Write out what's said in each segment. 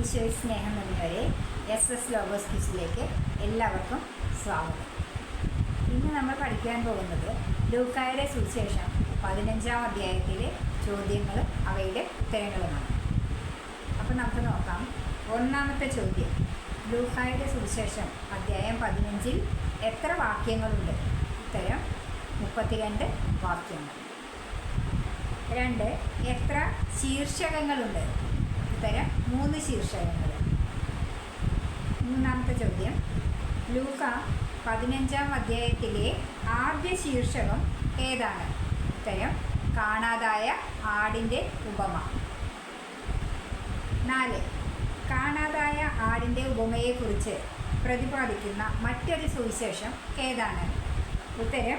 ഈശോയിൽ സ്നേഹം നിറഞ്ഞവരെ എസ് എസ് ലോഗോസ് കിച്ചിലേക്ക് എല്ലാവർക്കും സ്വാഗതം. ഇന്ന് നമ്മൾ പഠിക്കാൻ പോകുന്നത് ലൂക്കായുടെ സുവിശേഷം പതിനഞ്ചാം അധ്യായത്തിലെ ചോദ്യങ്ങളും അവയുടെ ഉത്തരങ്ങളുമാണ്. അപ്പോൾ നമുക്ക് നോക്കാം. ഒന്നാമത്തെ ചോദ്യം. ലൂക്കായുടെ സുവിശേഷം അധ്യായം പതിനഞ്ചിൽ എത്ര വാക്യങ്ങളുണ്ട്? ഉത്തരം മുപ്പത്തിരണ്ട് വാക്യങ്ങൾ. രണ്ട് എത്ര ശീർഷകങ്ങളുണ്ട്? ഉത്തരം മൂന്ന് ശീർഷകങ്ങൾ. മൂന്നാമത്തെ ചോദ്യം. ലൂക്ക പതിനഞ്ചാം അധ്യായത്തിലെ ആദ്യ ശീർഷകം ഏതാണ്? ഉത്തരം കാണാതായ ആടിന്റെ ഉപമ. നാല് കാണാതായ ആടിന്റെ ഉപമയെക്കുറിച്ച് പ്രതിപാദിക്കുന്ന മറ്റൊരു സുവിശേഷം ഏതാണ്? ഉത്തരം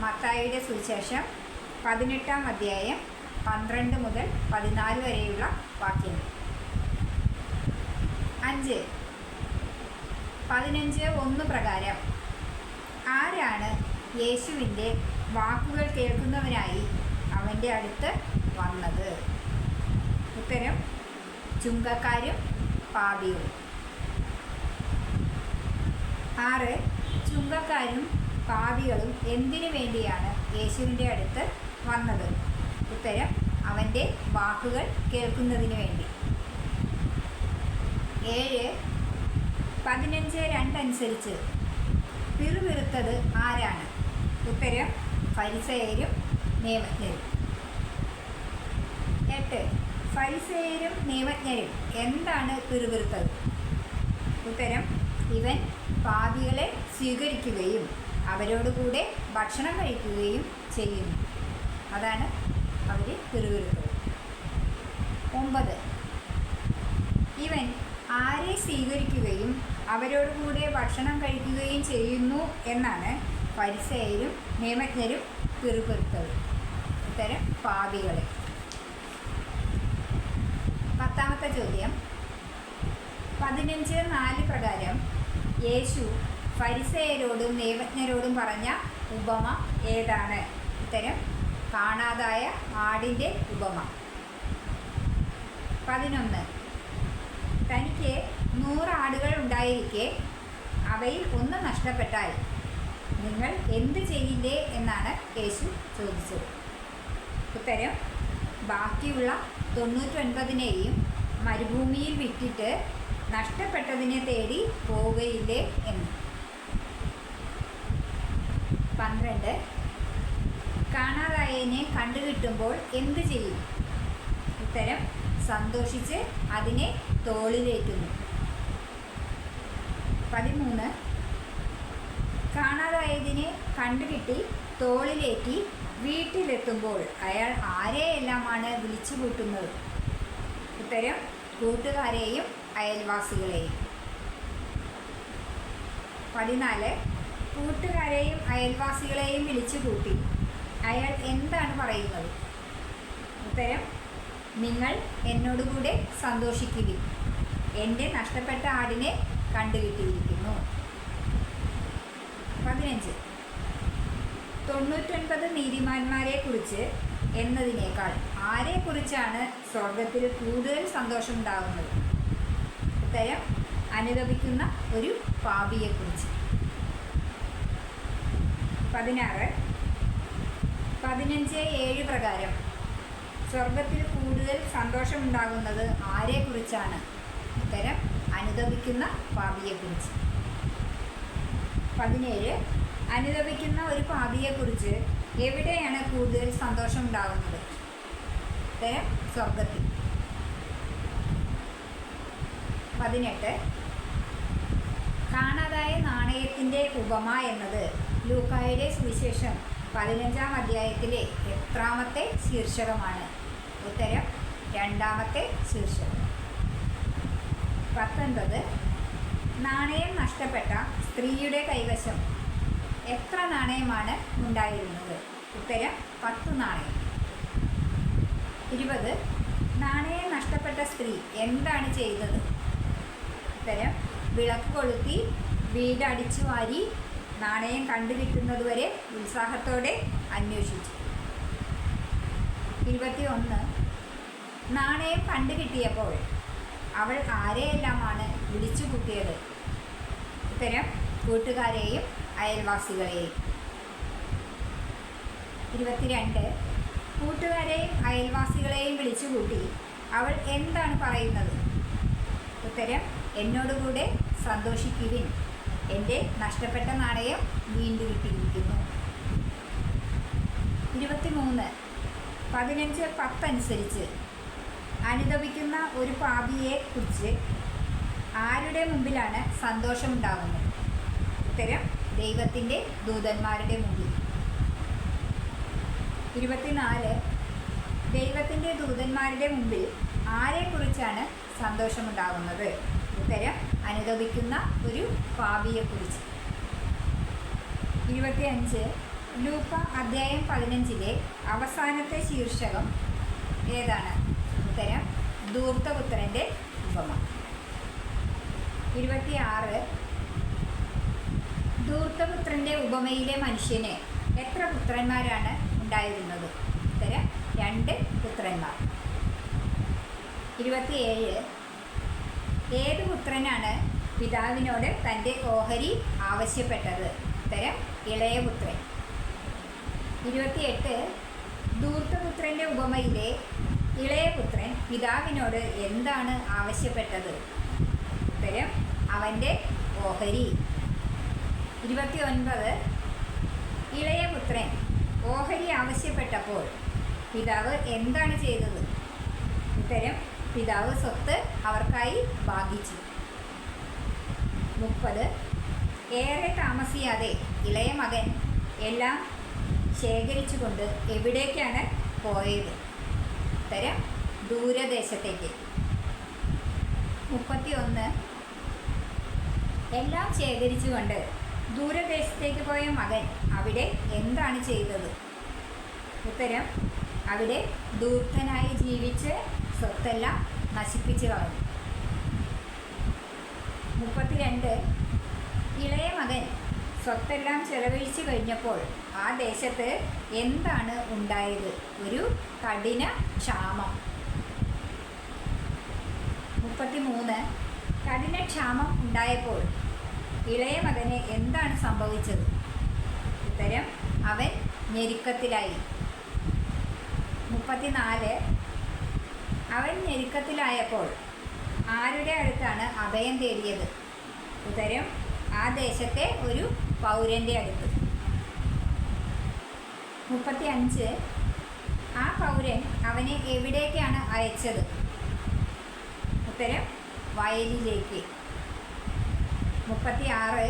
മത്തായിയുടെ സുവിശേഷം പതിനെട്ടാം അധ്യായം പന്ത്രണ്ട് മുതൽ പതിനാല് വരെയുള്ള വാക്യങ്ങൾ. അഞ്ച്. പതിനഞ്ച് ഒന്ന് പ്രകാരം. ആരാണ് യേശുവിന്റെ വാക്കുകൾ കേൾക്കുന്നവനായി അവന്റെ അടുത്ത് വന്നത്? ഉത്തരം ചുങ്കക്കാരും പാപിയും. ആറ് ചുങ്കക്കാരും പാപികളും എന്തിനു വേണ്ടിയാണ് യേശുവിന്റെ അടുത്ത് വന്നത്? ഉത്തരം അവന്റെ വാക്കുകൾ കേൾക്കുന്നതിന് വേണ്ടി. ഏഴ് പതിനഞ്ച് രണ്ടനുസരിച്ച്. പിറുപിറുത്തത് ആരാണ്? ഉത്തരം ഫരിസയരും നിയമജ്ഞരും എട്ട് ഫരിസയരും നിയമജ്ഞരും എന്താണ് പിറുപിറുത്തത്? ഉത്തരം ഇവൻ പാപികളെ സ്വീകരിക്കുകയും അവരോടുകൂടെ ഭക്ഷണം കഴിക്കുകയും ചെയ്യുന്നു. അതാണ് അവർ പിറുപിറുത്തത്. ഒമ്പത് ഇവൻ ആരെ സ്വീകരിക്കുകയും അവരോടുകൂടെ ഭക്ഷണം കഴിക്കുകയും ചെയ്യുന്നു എന്നാണ് പരിസയരും നിയമജ്ഞരും പിറുപിറുത്തത്. ഇത്തരം പാപികളെ. പത്താമത്തെ ചോദ്യം. പതിനഞ്ച് നാല് പ്രകാരം യേശു ഫരിസയരോടും നിയമജ്ഞരോടും പറഞ്ഞ ഉപമ ഏതാണ്? ഇത്തരം കാണാതായ ആടിന്റെ ഉപമ. പതിനൊന്ന്. തനിക്ക് നൂറ് ആടുകൾ ഉണ്ടായിരിക്കെ അവയിൽ ഒന്ന് നഷ്ടപ്പെട്ടാൽ നിങ്ങൾ എന്ത് ചെയ്യില്ലേ എന്നാണ് യേശു ചോദിച്ചത്. ഉത്തരം ബാക്കിയുള്ള തൊണ്ണൂറ്റൊൻപതിനെയും മരുഭൂമിയിൽ വിറ്റിട്ട് നഷ്ടപ്പെട്ടതിനെ തേടി പോവുകയില്ലേ എന്ന്. പന്ത്രണ്ട് കാണാതായതിനെ കണ്ടുകിട്ടുമ്പോൾ എന്ത് ചെയ്യും? ഉത്തരം സന്തോഷിച്ച് അതിനെ തോളിലേറ്റുന്നു. പതിമൂന്ന്. കാണാതായതിനെ കണ്ടുകിട്ടി തോളിലേറ്റി വീട്ടിലെത്തുമ്പോൾ അയാൾ ആരെയെല്ലാമാണ് വിളിച്ചു കൂട്ടുന്നത് ഉത്തരം കൂട്ടുകാരെയും അയൽവാസികളെയും. പതിനാല്. കൂട്ടുകാരെയും അയൽവാസികളെയും വിളിച്ചു കൂട്ടി അയാൾ എന്താണ് പറയുന്നത്? ഉത്തരം നിങ്ങൾ എന്നോടുകൂടെ സന്തോഷിക്കുകയും എന്റെ നഷ്ടപ്പെട്ട ആടിനെ കണ്ടുകിട്ടിയിരിക്കുന്നു. പതിനഞ്ച്. തൊണ്ണൂറ്റൊൻപത് നീതിമാന്മാരെ കുറിച്ച് എന്നതിനേക്കാൾ ആരെക്കുറിച്ചാണ് സ്വർഗത്തിൽ കൂടുതൽ സന്തോഷമുണ്ടാകുന്നത്? ഉത്തരം അനുദപിക്കുന്ന ഒരു പാപിയെക്കുറിച്ച്. പതിനാറ്. പതിനഞ്ച് ഏഴ് പ്രകാരം സ്വർഗത്തിൽ കൂടുതൽ സന്തോഷമുണ്ടാകുന്നത് ആരെക്കുറിച്ചാണ്? ഉത്തരം അനുദപിക്കുന്ന പാപിയെക്കുറിച്ച്. പതിനേഴ് അനുദപിക്കുന്ന ഒരു പാപിയെക്കുറിച്ച് എവിടെയാണ് കൂടുതൽ സന്തോഷമുണ്ടാകുന്നത്? ഉത്തരം സ്വർഗത്തിൽ. പതിനെട്ട് കാണാതായ നാണയത്തിന്റെ ഉപമ എന്നത് ലൂക്കായുടെ സുവിശേഷം പതിനഞ്ചാം അധ്യായത്തിലെ എത്രാമത്തെ ശീർഷകമാണ്. ഉത്തരം രണ്ടാമത്തെ ശീർഷകം. പത്തൊൻപത് നാണയം നഷ്ടപ്പെട്ട സ്ത്രീയുടെ കൈവശം എത്ര നാണയമാണ് ഉണ്ടായിരുന്നത്? ഉത്തരം പത്ത് നാണയം. ഇരുപത് നാണയം നഷ്ടപ്പെട്ട സ്ത്രീ എന്താണ് ചെയ്തത്? ഉത്തരം വിളക്ക് കൊളുത്തി വീട് അടിച്ചു വാരി നാണയം കണ്ടുകിട്ടുന്നതുവരെ ഉത്സാഹത്തോടെ അന്വേഷിച്ചു. ഇരുപത്തി ഒന്ന് നാണയം കണ്ടു കിട്ടിയപ്പോൾ അവൾ ആരെയെല്ലാമാണ് വിളിച്ചു കൂട്ടിയത്? ഇത്തരം കൂട്ടുകാരെയും അയൽവാസികളെയും. ഇരുപത്തിരണ്ട്. കൂട്ടുകാരെയും അയൽവാസികളെയും വിളിച്ചു കൂട്ടി അവൾ എന്താണ് പറയുന്നത്? ഉത്തരം എന്നോടുകൂടെ സന്തോഷിക്കുവിൻ. എന്റെ നഷ്ടപ്പെട്ട നാണയം വീണ്ടും കിട്ടിയിരിക്കുന്നു ഇരുപത്തിമൂന്ന്. പതിനഞ്ച് പത്തനുസരിച്ച് അനുദപിക്കുന്ന ഒരു പാപിയെ കുറിച്ച് ആരുടെ മുമ്പിലാണ് സന്തോഷമുണ്ടാകുന്നത് ഉത്തരം ദൈവത്തിന്റെ ദൂതന്മാരുടെ മുമ്പിൽ. ഇരുപത്തിനാല് ദൈവത്തിന്റെ ദൂതന്മാരുടെ മുമ്പിൽ ആരെക്കുറിച്ചാണ് സന്തോഷമുണ്ടാകുന്നത് ഉത്തരം അനുദപിക്കുന്ന ഒരു പാപിയെക്കുറിച്ച്. ഇരുപത്തിയഞ്ച് ലൂപ്പ അധ്യായം പതിനഞ്ചിലെ അവസാനത്തെ ശീർഷകം ഏതാണ്? ഉത്തരം ധൂർത്തപുത്രന്റെ ഉപമ. ഇരുപത്തിയാറ്. ധൂർത്തപുത്രന്റെ ഉപമയിലെ മനുഷ്യന് എത്ര പുത്രന്മാരാണ് ഉണ്ടായിരുന്നത്? ഉത്തരം രണ്ട് പുത്രന്മാർ. ഇരുപത്തിയേഴ്. ഏത് പുത്രനാണ് പിതാവിനോട് തന്റെ ഓഹരി ആവശ്യപ്പെട്ടത്? ഉത്തരം ഇളയപുത്രൻ ഇരുപത്തിയെട്ട്. ധൂർത്തപുത്രന്റെ ഉപമയിലെ ഇളയ പുത്രൻ പിതാവിനോട് എന്താണ് ആവശ്യപ്പെട്ടത്? ഉത്തരം അവന്റെ ഓഹരി. ഇരുപത്തി ഒൻപത് ഇളയപുത്രൻ ഓഹരി ആവശ്യപ്പെട്ടപ്പോൾ പിതാവ് എന്താണ് ചെയ്തത്? ഉത്തരം പിതാവ് സ്വത്ത് അവർക്കായി ഭാഗിച്ചു. മുപ്പത്. ഏറെ താമസിയാതെ ഇളയ മകൻ എല്ലാം ശേഖരിച്ചുകൊണ്ട് എവിടേക്കാണ് പോയത്? ഉത്തരം ദൂരദേശത്തേക്ക്. മുപ്പത്തി ഒന്ന് എല്ലാം ശേഖരിച്ചുകൊണ്ട് ദൂരദേശത്തേക്ക് പോയ മകൻ അവിടെ എന്താണ് ചെയ്തത്? ഉത്തരം അവിടെ ദൂർത്തനായി ജീവിച്ച് സ്വത്തെല്ലാം നശിപ്പിച്ചു കളഞ്ഞു. മുപ്പത്തിരണ്ട്. ഇളയ മകൻ സ്വത്തെല്ലാം ചെലവഴിച്ചു കഴിഞ്ഞപ്പോൾ ആ ദേശത്ത് എന്താണ് ഉണ്ടായത്? ഒരു കഠിന ക്ഷാമം. മുപ്പത്തിമൂന്ന്. കഠിന ക്ഷാമം ഉണ്ടായപ്പോൾ ഇളയ മകന് എന്താണ് സംഭവിച്ചത്? ഉത്തരം അവൻ ഞെരുക്കത്തിലായി. മുപ്പത്തിനാല്. അവൻ ഞെരുക്കത്തിലായപ്പോൾ ആരുടെ അടുത്താണ് അഭയം തേടിയത്? ഉത്തരം ആ ദേശത്തെ ഒരു പൗരന്റെ അടുത്ത്. മുപ്പത്തി അഞ്ച് ആ പൗരൻ അവനെ എവിടേക്കാണ് അയച്ചത്? ഉത്തരം വയലിലേക്ക്. മുപ്പത്തി ആറ്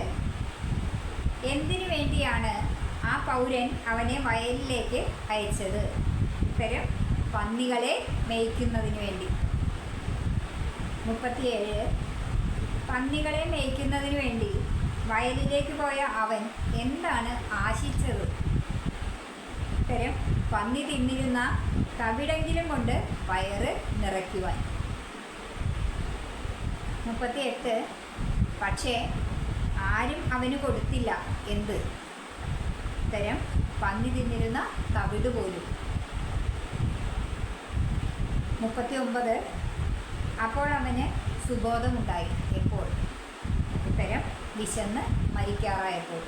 എന്തിനു വേണ്ടിയാണ് ആ പൗരൻ അവനെ വയലിലേക്ക് അയച്ചത്? ഉത്തരം പന്നികളെ മേയ്ക്കുന്നതിന് വേണ്ടി. മുപ്പത്തിയേഴ്. പന്നികളെ മേയ്ക്കുന്നതിന് വേണ്ടി വയലിലേക്ക് പോയ അവൻ എന്താണ് ആശിച്ചത്? ഉത്തരം പന്നി തിന്നിരുന്ന തവിടെങ്കിലും കൊണ്ട് വയറ് നിറയ്ക്കുവാൻ. മുപ്പത്തിയെട്ട് പക്ഷേ ആരും അവന് കൊടുത്തില്ല എന്ത്? ഉത്തരം പന്നി തിന്നിരുന്ന തവിട് പോലും. മുപ്പത്തി ഒമ്പത് അപ്പോൾ അവന് സുബോധമുണ്ടായി. എപ്പോൾ? ഉത്തരം വിശന്ന് മരിക്കാറായപ്പോൾ.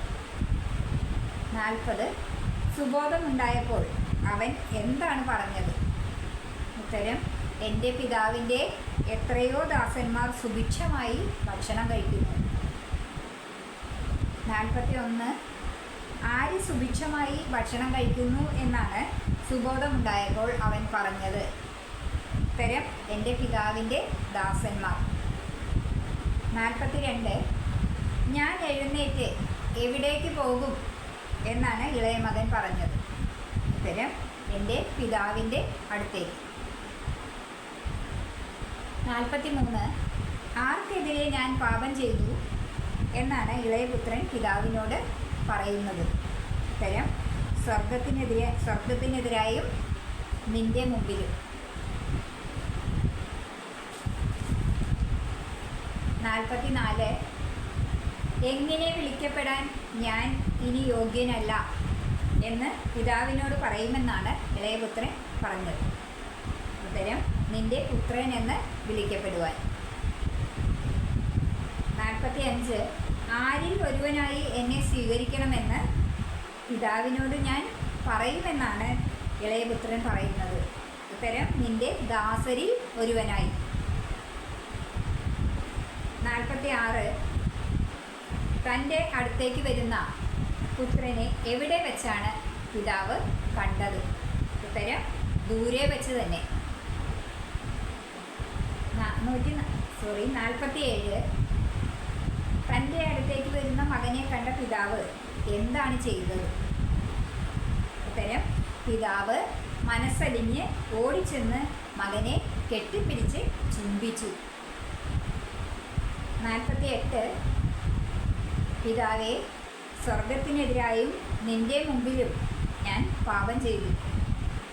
നാൽപ്പത്. സുബോധമുണ്ടായപ്പോൾ അവൻ എന്താണ് പറഞ്ഞത്? ഉത്തരം എന്റെ പിതാവിന്റെ എത്രയോ ദാസന്മാർ സുഭിക്ഷമായി ഭക്ഷണം കഴിക്കുന്നു. നാൽപ്പത്തി ഒന്ന് ആര് സുഭിക്ഷമായി ഭക്ഷണം കഴിക്കുന്നു എന്നാണ് സുബോധമുണ്ടായപ്പോൾ അവൻ പറഞ്ഞത്. ഉത്തരം എന്റെ പിതാവിന്റെ ദാസന്മാർ. നാൽപ്പത്തി രണ്ട് ഞാൻ എഴുന്നേറ്റ് എവിടേക്ക് പോകും എന്നാണ് ഇളയ മകൻ പറഞ്ഞത്. ഉത്തരം എന്റെ പിതാവിന്റെ അടുത്തേക്ക്. നാൽപ്പത്തി മൂന്ന് ആർക്കെതിരെ ഞാൻ പാപം ചെയ്തു എന്നാണ് ഇളയപുത്രൻ പിതാവിനോട് പറയുന്നത്. ഉത്തരം സ്വർഗത്തിനെതിരെ സ്വർഗത്തിനെതിരായും നിന്റെ മുമ്പിലും നാൽപ്പത്തി നാല് എങ്ങനെ വിളിക്കപ്പെടാൻ ഞാൻ ഇനി യോഗ്യനല്ല എന്ന് പിതാവിനോട് പറയുമെന്നാണ് ഇളയപുത്രൻ പറഞ്ഞത്. ഉത്തരം നിന്റെ പുത്രൻ എന്ന് വിളിക്കപ്പെടുവാൻ. നാൽപ്പത്തി അഞ്ച് ആരിൽ ഒരുവനായി എന്നെ സ്വീകരിക്കണമെന്ന് പിതാവിനോട് ഞാൻ പറയുമെന്നാണ് ഇളയപുത്രൻ പറയുന്നത്. ഉത്തരം നിന്റെ ദാസരിൽ ഒരുവനായി. നാൽപ്പത്തി ആറ് തന്റെ അടുത്തേക്ക് വരുന്ന പുത്രനെ എവിടെ വെച്ചാണ് പിതാവ് കണ്ടത്? ഉത്തരം ദൂരെ വെച്ച് തന്നെ. നൂറ്റി സോറി നാൽപ്പത്തി ഏഴ് തന്റെ അടുത്തേക്ക് വരുന്ന മകനെ കണ്ട പിതാവ് എന്താണ് ചെയ്തത്? ഉത്തരം പിതാവ് മനസ്സലിഞ്ഞ് ഓടിച്ചെന്ന് മകനെ കെട്ടിപ്പിടിച്ച് ചുംബിച്ചു. നാൽപ്പത്തി എട്ട് പിതാവേ സ്വർഗത്തിനെതിരായും നിന്റെ മുമ്പിലും ഞാൻ പാപം ചെയ്തു.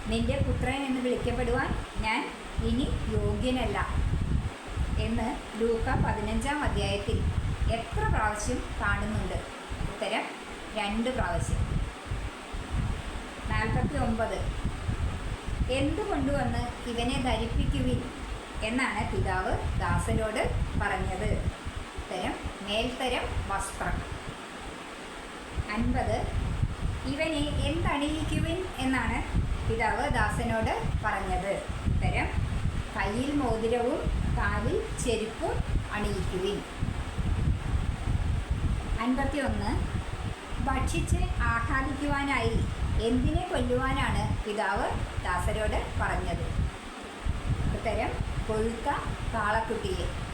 നിന്റെ പുത്രൻ എന്ന് വിളിക്കപ്പെടുവാൻ ഞാൻ ഇനി യോഗ്യനല്ല എന്ന് ലൂക്ക പതിനഞ്ചാം അധ്യായത്തിൽ എത്ര പ്രാവശ്യം കാണുന്നുണ്ട്? ഉത്തരം രണ്ട് പ്രാവശ്യം. നാൽപ്പത്തി ഒമ്പത് എന്തുകൊണ്ടുവന്ന് ഇവനെ ധരിപ്പിക്കുവിൻ? എന്നാണ് പിതാവ് ദാസനോട് പറഞ്ഞത്. ഉത്തരം മേൽത്തരം വസ്ത്രം. അൻപത്. ഇവനെ എന്തണിയിക്കുവിൻ എന്നാണ് പിതാവ് ദാസനോട് പറഞ്ഞത്. ഉത്തരം കയ്യിൽ മോതിരവും കാലിൽ ചെരുപ്പും അണിയിക്കുവിൻ. അൻപത്തി ഒന്ന് ഭക്ഷിച്ച് ആഹ്ലാദിക്കുവാനായി എന്തിനെ കൊല്ലുവാനാണ് പിതാവ് ദാസരോട് പറഞ്ഞത്? ഉത്തരം കൊഴുത്ത കാളക്കുട്ടിയെ.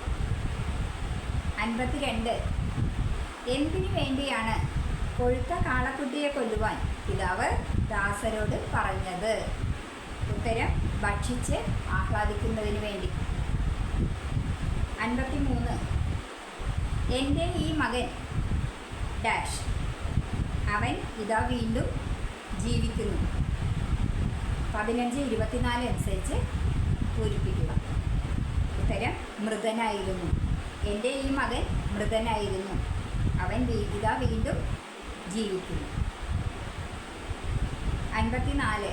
അൻപത്തിരണ്ട്. എന്തിനു വേണ്ടിയാണ് കൊഴുത്ത കാളക്കുട്ടിയെ കൊല്ലുവാൻ പിതാവ് ദാസരോട് പറഞ്ഞത്? ഉത്തരം ഭക്ഷിച്ച് ആഹ്ലാദിക്കുന്നതിന് വേണ്ടി. അൻപത്തി മൂന്ന് എന്റെ ഈ മകൻ ഡാഷ് അവൻ ഇതാ വീണ്ടും ജീവിക്കുന്നു. പതിനഞ്ച് ഇരുപത്തിനാല് അനുസരിച്ച് പൂരിപ്പിക്കുക. ഉത്തരം മൃതനായിരുന്നു. എന്റെ ഈ മകൻ മൃതനായിരുന്നു. അവൻ വീ- ഇതാ വീണ്ടും ജീവിക്കുന്നു. അൻപത്തിനാല്.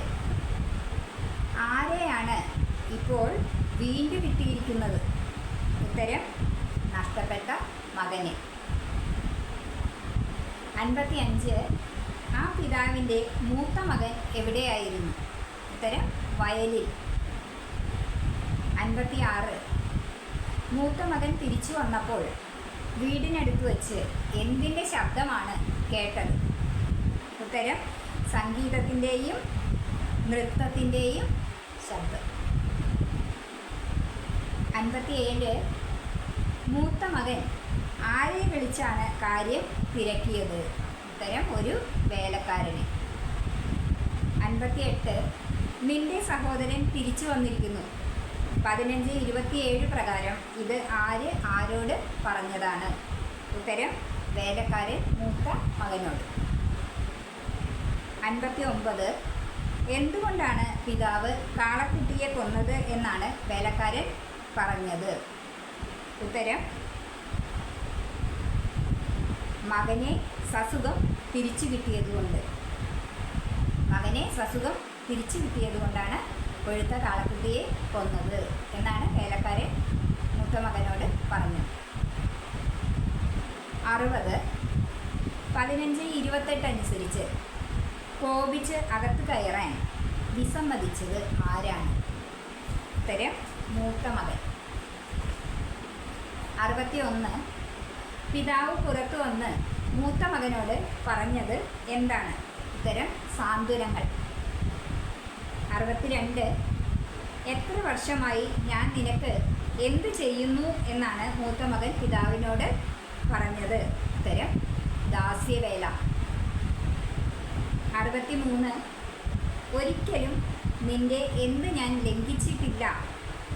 ആരെയാണ് ഇപ്പോൾ വീണ്ടും കിട്ടിയിരിക്കുന്നത്? ഉത്തരം നഷ്ടപ്പെട്ട മകനെ. അൻപത്തി അഞ്ച് ആ പിതാവിന്റെ മൂത്ത മകൻ എവിടെയായിരുന്നു? ഉത്തരം വയലിൽ. അൻപത്തി ആറ് മൂത്ത മകൻ തിരിച്ചു വന്നപ്പോൾ വീടിനടുത്ത് വച്ച് എന്തിന്റെ ശബ്ദമാണ് കേട്ടത്? ഉത്തരം സംഗീതത്തിന്റെയും നൃത്തത്തിന്റെയും ശബ്ദം. അൻപത്തിയേഴ് മൂത്ത മകൻ ആരെ വിളിച്ചാണ് കാര്യം തിരക്കിയത്? ഉത്തരം ഒരു വേലക്കാരനെ. അൻപത്തിയെട്ട് നിന്റെ സഹോദരൻ തിരിച്ചു വന്നിരിക്കുന്നു. പതിനഞ്ച് ഇരുപത്തിയേഴ് പ്രകാരം ഇത് ആര് ആരോട് പറഞ്ഞതാണ്? ഉത്തരം വേലക്കാരൻ മൂത്ത മകനോട്. അൻപത്തി ഒമ്പത് എന്തുകൊണ്ടാണ് പിതാവ് കാളക്കുട്ടിയെ കൊന്നത് എന്നാണ് വേലക്കാരൻ പറഞ്ഞത്? ഉത്തരം മകനെ സസുഖം തിരിച്ചു കിട്ടിയതുകൊണ്ട്. മകനെ സസുഖം തിരിച്ചു കിട്ടിയതുകൊണ്ടാണ് കൊഴുത്ത കാളക്കുട്ടിയെ കൊന്നത് എന്നാണ് വേലക്കാരൻ മൂത്ത മകനോട് പറഞ്ഞത്. അറുപത് പതിനഞ്ച് ഇരുപത്തെട്ട് അനുസരിച്ച് കോപിച്ച് അകത്ത് കയറാൻ വിസമ്മതിച്ചത് ആരാണ്? ഉത്തരം മൂത്ത മകൻ അറുപത്തി ഒന്ന് പിതാവ് പുറത്തു വന്ന് മൂത്ത മകനോട് പറഞ്ഞത് എന്താണ്? ഉത്തരം സാന്ത്വനങ്ങൾ. അറുപത്തിരണ്ട് എത്ര വർഷമായി ഞാൻ നിനക്ക് എന്ത് ചെയ്യുന്നു എന്നാണ് മൂത്ത മകൻ പിതാവിനോട് പറഞ്ഞത്? ഉത്തരം ദാസ്യവേല. അറുപത്തി മൂന്ന് ഒരിക്കലും നിന്റെ എന്ത് ഞാൻ ലംഘിച്ചിട്ടില്ല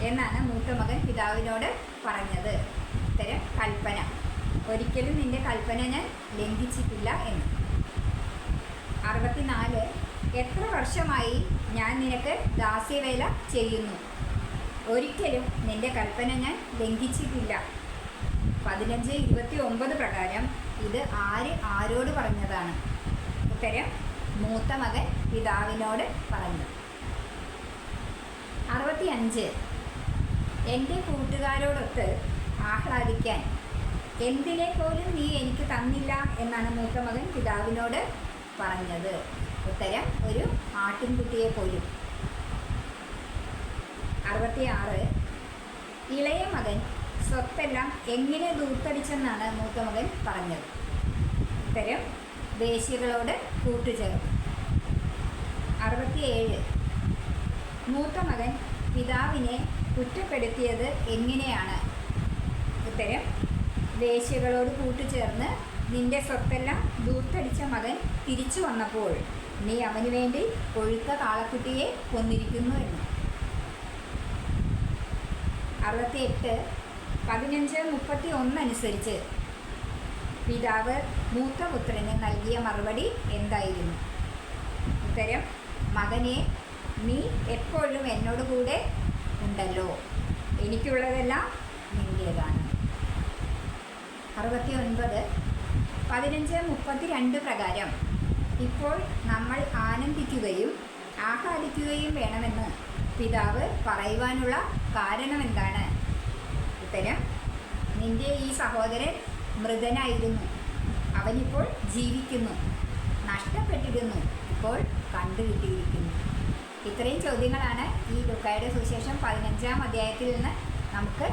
എന്നാണ് മൂത്ത മകൻ പിതാവിനോട് പറഞ്ഞത്. ഉത്തരം കൽപ്പന. ഒരിക്കലും നിന്റെ കൽപ്പന ഞാൻ ലംഘിച്ചിട്ടില്ല എന്ന്. അറുപത്തിനാല്. എത്ര വർഷമായി ഞാൻ നിനക്ക് ദാസ്യവേല ചെയ്യുന്നു? ഒരിക്കലും നിന്റെ കൽപ്പന ഞാൻ ലംഘിച്ചിട്ടില്ല. പതിനഞ്ച് ഇരുപത്തി ഒമ്പത് പ്രകാരം ഇത് ആര് ആരോട് പറഞ്ഞതാണ്? ഉത്തരം മൂത്ത മകൻ പിതാവിനോട് പറഞ്ഞു. അറുപത്തി അഞ്ച് എന്റെ കൂട്ടുകാരോടൊത്ത് ആഹ്ലാദിക്കാൻ എന്തിനെ പോലും നീ എനിക്ക് തന്നില്ല എന്നാണ് മൂത്ത മകൻ പിതാവിനോട് പറഞ്ഞത്. ഉത്തരം ഒരു ആട്ടിൻകുട്ടിയെ പോലും. അറുപത്തിയാറ്. ഇളയ മകൻ സ്വത്തെല്ലാം എങ്ങനെ ദൂർത്തടിച്ചെന്നാണ് മൂത്ത മകൻ പറഞ്ഞത്. ഉത്തരം ദേശികളോട് കൂട്ടുചേർന്നു. അറുപത്തിയേഴ്. മൂത്ത മകൻ പിതാവിനെ കുറ്റപ്പെടുത്തിയത് എങ്ങനെയാണ്? ഉത്തരം ദേശികളോട് കൂട്ടുചേർന്ന് നിന്റെ സ്വത്തെല്ലാം ദൂർത്തടിച്ച മകൻ തിരിച്ചു വന്നപ്പോൾ. നീ അവന് വേണ്ടി കൊഴുത്ത കാളക്കുട്ടിയെ കൊന്നിരിക്കുന്നു എന്ന്. അറുപത്തി എട്ട് പതിനഞ്ച് മുപ്പത്തി ഒന്ന് അനുസരിച്ച് പിതാവ് മൂത്തപുത്രന് നൽകിയ മറുപടി എന്തായിരുന്നു? ഉത്തരം മകനെ നീ എപ്പോഴും എന്നോട് കൂടെ ഉണ്ടല്ലോ. എനിക്കുള്ളതെല്ലാം നിന്റേതാണ് അറുപത്തി ഒൻപത് പതിനഞ്ച് മുപ്പത്തി രണ്ട് പ്രകാരം ഇപ്പോൾ നമ്മൾ ആനന്ദിക്കുകയും ആഹ്ലാദിക്കുകയും വേണമെന്ന് പിതാവ് പറയുവാനുള്ള കാരണം എന്താണ് ഉത്തരം നിന്റെ ഈ സഹോദരൻ മൃതനായിരുന്നു. അവനിപ്പോൾ ജീവിക്കുന്നു. നഷ്ടപ്പെട്ടിരുന്നു. ഇപ്പോൾ കണ്ടുകിട്ടിയിരിക്കുന്നു. ഇത്രയും ചോദ്യങ്ങളാണ് ഈ ലുക്കായുടെ സുശേഷം പതിനഞ്ചാം അധ്യായത്തിൽ നിന്ന് നമുക്ക്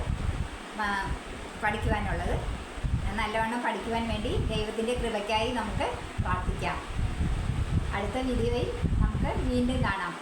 പഠിക്കുവാനുള്ളത്. നല്ലവണ്ണം പഠിക്കുവാൻ വേണ്ടി ദൈവത്തിന്റെ കൃപയ്ക്കായി നമുക്ക് പ്രാർത്ഥിക്കാം. അടുത്ത വീഡിയോയിൽ നമുക്ക് വീണ്ടും കാണാം.